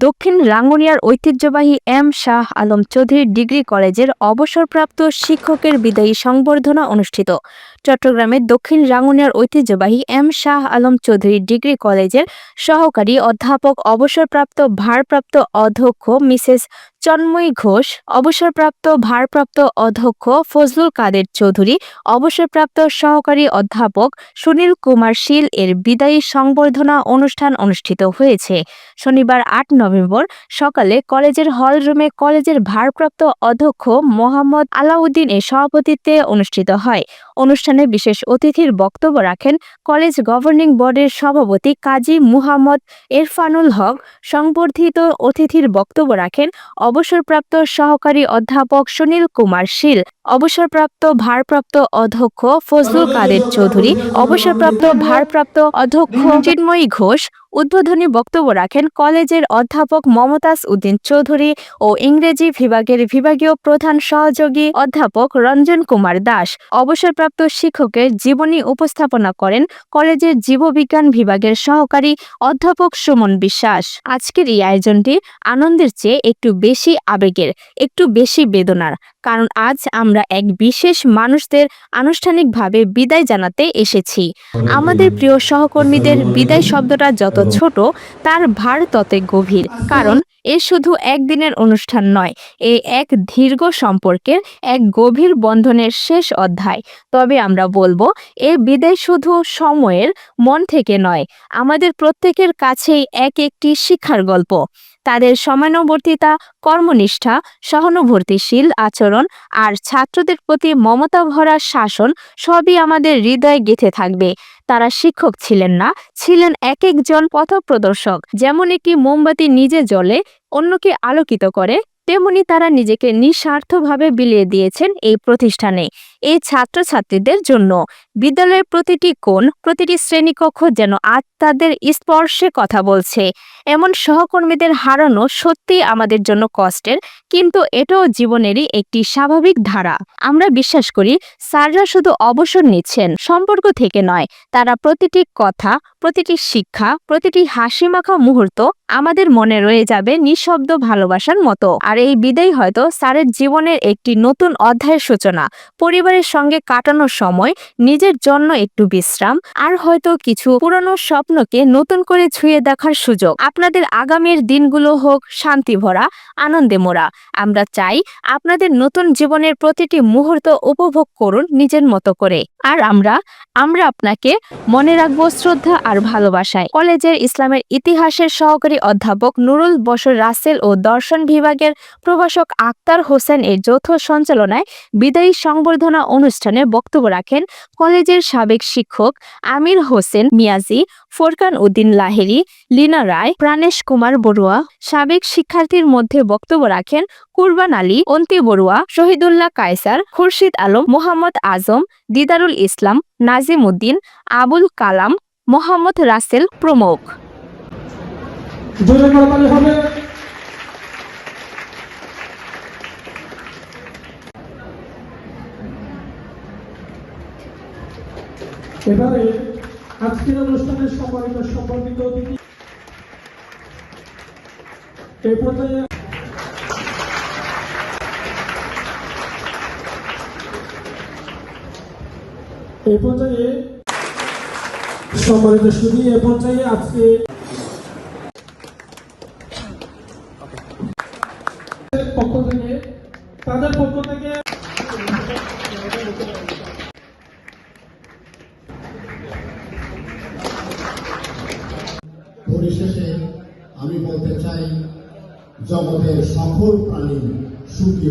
দক্ষিণ রাঙ্গুনিয়ার ঐতিহ্যবাহী এম শাহ আলম চৌধুরী ডিগ্রি কলেজের অবসরপ্রাপ্ত শিক্ষকের বিদায়ী সংবর্ধনা অনুষ্ঠিত। চট্টগ্রামের দক্ষিণ রাঙ্গুনিয়ার ঐতিহ্যবাহী এম শাহ আলম চৌধুরী ডিগ্রি কলেজের সহকারী অধ্যাপক, অবসরপ্রাপ্ত ভারপ্রাপ্ত অধ্যক্ষ মিসেস চন্ময়ী ঘোষ, অবসরপ্রাপ্ত ভারপ্রাপ্ত অধ্যক্ষ ফজলুল কাদের চৌধুরী, অবসরপ্রাপ্ত সহকারী অধ্যাপক সুনীল কুমার শীল এর বিদায়ী সংবর্ধনা অনুষ্ঠান অনুষ্ঠিত হয়েছে। শনিবার আট নভেম্বর সকালে কলেজের হল রুমে কলেজের ভারপ্রাপ্ত অধ্যক্ষ মোহাম্মদ আলাউদ্দিন এর সভাপতিত্বে অনুষ্ঠিত হয়। অনুষ্ঠানে বিশেষ অতিথির বক্তব্য রাখেন কলেজ গভর্নিং বোর্ডের সভাপতি কাজী মুহাম্মদ এরফানুল হক। সংবর্ধিত অতিথির বক্তব্য রাখেন অবসরপ্রাপ্ত সহকারী অধ্যাপক সুনীল কুমার শীল, অবসরপ্রাপ্ত ভারপ্রাপ্ত অধ্যক্ষ ফজলুল কাদের চৌধুরী, অবসরপ্রাপ্ত ভারপ্রাপ্ত অধ্যক্ষ চিন্ময়ী ঘোষ উদ্বোধনী বক্তব্য রাখেন কলেজের অধ্যাপক মমতাজ উদ্দিন চৌধুরী ও ইংরেজি বিভাগের বিভাগীয় প্রধান সহযোগী অধ্যাপক রঞ্জন কুমার দাস। অবসরপ্রাপ্ত শিক্ষকের জীবনী উপস্থাপনা করেন কলেজের জীববিজ্ঞান বিভাগের সহকারী অধ্যাপক সুমন বিশ্বাস। আজকের এই আয়োজনটি আনন্দের চেয়ে একটু বেশি আবেগের, একটু বেশি বেদনার। কারণ আজ আমরা এক বিশেষ মানুষদের আনুষ্ঠানিকভাবে বিদায় জানাতে এসেছি। আমাদের প্রিয় সহকর্মীদের বিদায় শব্দটা যত ছোট, তার ভার তত গভীর। কারণ এ শুধু একদিনের অনুষ্ঠান নয়, এ এক দীর্ঘ সম্পর্কের এক গভীর বন্ধনের শেষ অধ্যায়। তবে আমরা বলব, এ বিদায় শুধু সময়ের মন থেকে নয়, আমাদের প্রত্যেকের কাছেই এক একটি শিক্ষার গল্প। তাদের সমানুবর্তিতা, কর্মনিষ্ঠা, সহানুভূতিশীল আচরণ আর ছাত্রদের প্রতি মমতা ভরা শাসন সবই আমাদের হৃদয়ে গেঁথে থাকবে। তারা শিক্ষক ছিলেন না, ছিলেন এক একজন পথপ্রদর্শক। যেমন একটি মোমবাতি নিজে জ্বলে, অন্যকে আলোকিত করে, তেমনি তারা নিজেকে নিঃস্বার্থভাবে বিলিয়ে দিয়েছেন এই প্রতিষ্ঠানে, এই ছাত্রছাত্রীদের জন্য। বিদ্যালয়ের প্রতিটি কোণ, প্রতিটি শ্রেণীকক্ষ যেন আজ তাদের স্পর্শে কথা বলছে। এমন সহকর্মীদের হারানো সত্যি আমাদের জন্য কষ্টের, কিন্তু এটাও জীবনেরই একটি স্বাভাবিক ধারা। আমরা বিশ্বাস করি, স্যাররা শুধু অবসর নিচ্ছেন, সম্পর্ক থেকে নয়। তারা প্রতিটি কথা, প্রতিটি শিক্ষা, প্রতিটি হাসিমাখা মুহূর্ত আমাদের মনে রয়ে যাবে নিঃশব্দ ভালোবাসার মতো। আর এই বিদায় হয়তো স্যারের জীবনের একটি নতুন অধ্যায়ের সূচনা। পরিবারের সঙ্গে কাটানোর সময় নিজের জন্য একটু বিশ্রাম আর হয়তো কিছু পুরনো স্বপ্নকে নতুন করে ছুঁয়ে দেখার সুযোগ। আপনাদের আগামীর দিনগুলো হোক শান্তি ভরা, আনন্দে মোড়া। আমরা চাই আপনাদের নতুন জীবনের প্রতিটি মুহূর্ত উপভোগ করুন নিজের মতো করে। আর আমরা আমরা আপনাকে মনে রাখব শ্রদ্ধা আর ভালোবাসায়। কলেজের ইসলামের ইতিহাসের সহকারী অধ্যাপক নুরুল বশর রাসেল ও দর্শন বিভাগের প্রভাষক আক্তার হোসেন এর যৌথ সঞ্চালনায় বিদায়ী সংবর্ধনা অনুষ্ঠানে বক্তব্য রাখেন কলেজের সাবেক শিক্ষক আমির হোসেন মিয়াজি, ফোরকান উদ্দিন লাহেরি লীনা রায়, প্রাণেশ কুমার বড়ুয়া, সাবেক শিক্ষার্থীর মধ্যে বক্তব্য রাখেন কুরবান আলী, অন্তি বড়ুয়া, শহীদুল্লাহ কায়সার, খুরশিদ আলম, মোহাম্মদ আজম, দিদারুল ইসলাম, নাজিম উদ্দিন, আবুল কালাম, মোহাম্মদ রাসেল প্রমুখ। এবারে আজকের অনুষ্ঠানের সম্মানিত সম্মানিত অতিথি। এই পর্যায়ে এই পর্যায়ে সম্মানিত সুদী এ পর্যায়ে আজকে পক্ষ থেকে, তাদের পক্ষ থেকে পরিশেষে আমি বলতে চাই জগতের সকল প্রাণী সুখী